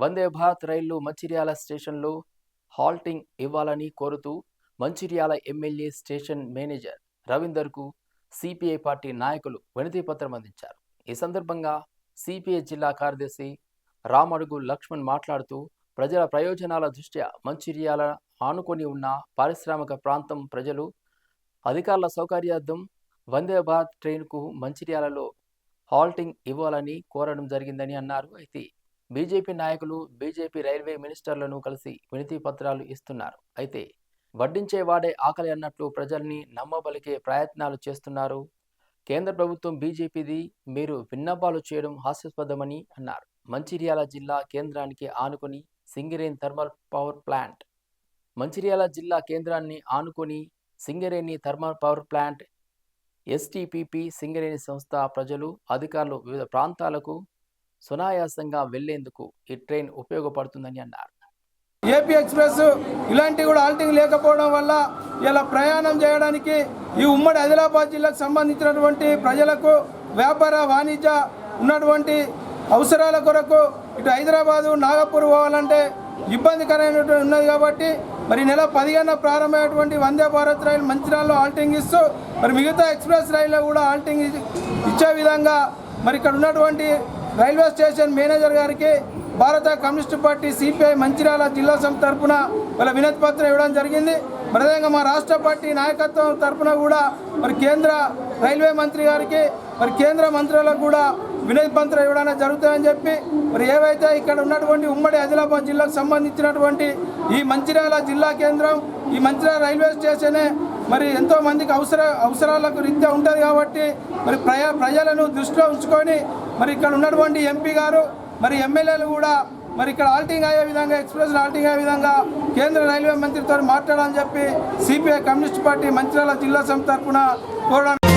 వందే భారత్ రైళ్ళు మంచిర్యాల స్టేషన్లో హాల్టింగ్ ఇవ్వాలని కోరుతూ మంచిర్యాల ఎమ్మెల్యే స్టేషన్ మేనేజర్ రవీందర్కు సిపిఐ పార్టీ నాయకులు వినతి పత్రం అందించారు. ఈ సందర్భంగా సిపిఐ జిల్లా కార్యదర్శి రామడుగు లక్ష్మణ్ మాట్లాడుతూ ప్రజల ప్రయోజనాల దృష్ట్యా మంచిర్యాల ఆనుకొని ఉన్న పారిశ్రామిక ప్రాంతం ప్రజలు అధికారుల సౌకర్యార్థం వందే భారత్ ట్రైన్కు మంచిర్యాలలో హాల్టింగ్ ఇవ్వాలని కోరడం జరిగిందని అన్నారు. అయితే బీజేపీ నాయకులు బీజేపీ రైల్వే మినిస్టర్లను కలిసి వినతి పత్రాలు ఇస్తున్నారు. అయితే వడ్డించే వాడే ఆకలి అన్నట్లు ప్రజల్ని నమ్మబలికే ప్రయత్నాలు చేస్తున్నారు. కేంద్ర ప్రభుత్వం బీజేపీది మీరు విన్నపాలు చేయడం హాస్యాస్పదమని అన్నారు. మంచిర్యాల జిల్లా కేంద్రానికి ఆనుకొని Singareni thermal power plant. Mancherial జిల్లా కేంద్రాన్ని ఆనుకొని Singareni thermal power plant STPP Singareni సంస్థ ప్రజలు అధికారులు వివిధ ప్రాంతాలకు సునాయాసంగా వెళ్ళేందుకు ఈ ట్రైన్ ఉపయోగపడుతుందని అన్నారు. ఏపీ ఎక్స్ప్రెస్ ఇలాంటివి కూడా ఆల్టింగ్ లేకపోవడం వల్ల ఇలా ప్రయాణం చేయడానికి ఈ ఉమ్మడి ఆదిలాబాద్ జిల్లాకు సంబంధించినటువంటి ప్రజలకు వ్యాపార వాణిజ్య ఉన్నటువంటి అవసరాల కొరకు ఇటు హైదరాబాదు నాగపూర్ పోవాలంటే ఇబ్బందికరమైనటువంటి ఉన్నది కాబట్టి మరి నెల పదిహేను ప్రారంభమైనటువంటి వందే భారత్ రైలు మంచిర్యాలలో ఆల్టింగ్ ఇస్తూ మరి మిగతా ఎక్స్ప్రెస్ రైల్లో కూడా ఆల్టింగ్ ఇచ్చే విధంగా మరి ఇక్కడ ఉన్నటువంటి రైల్వే స్టేషన్ మేనేజర్ గారికి భారత కమ్యూనిస్ట్ పార్టీ సిపిఐ మంచిర్యాల జిల్లా సంస్థ తరఫున వాళ్ళ వినతి పత్రం ఇవ్వడం జరిగింది. ప్రధానంగా అదేవిధంగా మా రాష్ట్ర పార్టీ నాయకత్వం తరఫున కూడా మరి కేంద్ర రైల్వే మంత్రి గారికి మరి కేంద్ర మంత్రులకు కూడా వినతి పత్రం ఇవ్వడం జరుగుతాయని చెప్పి మరి ఏవైతే ఇక్కడ ఉన్నటువంటి ఉమ్మడి ఆదిలాబాద్ జిల్లాకు సంబంధించినటువంటి ఈ మంచిర్యాల జిల్లా కేంద్రం ఈ మంచిర్యాల రైల్వే స్టేషనే మరి ఎంతో మందికి అవసర అవసరాలకు రీత్యా ఉంటుంది కాబట్టి మరి ప్రజ ప్రజలను దృష్టిలో ఉంచుకొని మరి ఇక్కడ ఉన్నటువంటి ఎంపీ గారు మరి ఎమ్మెల్యేలు కూడా మరి ఇక్కడ ఆల్టింగ్ అయ్యే విధంగా ఎక్స్ప్రెస్ ఆల్టింగ్ అయ్యే విధంగా కేంద్ర రైల్వే మంత్రితో మాట్లాడాలని చెప్పి సిపిఐ కమ్యూనిస్ట్ పార్టీ మంచిర్యాల జిల్లా సంస్థ తరఫున కోరడానికి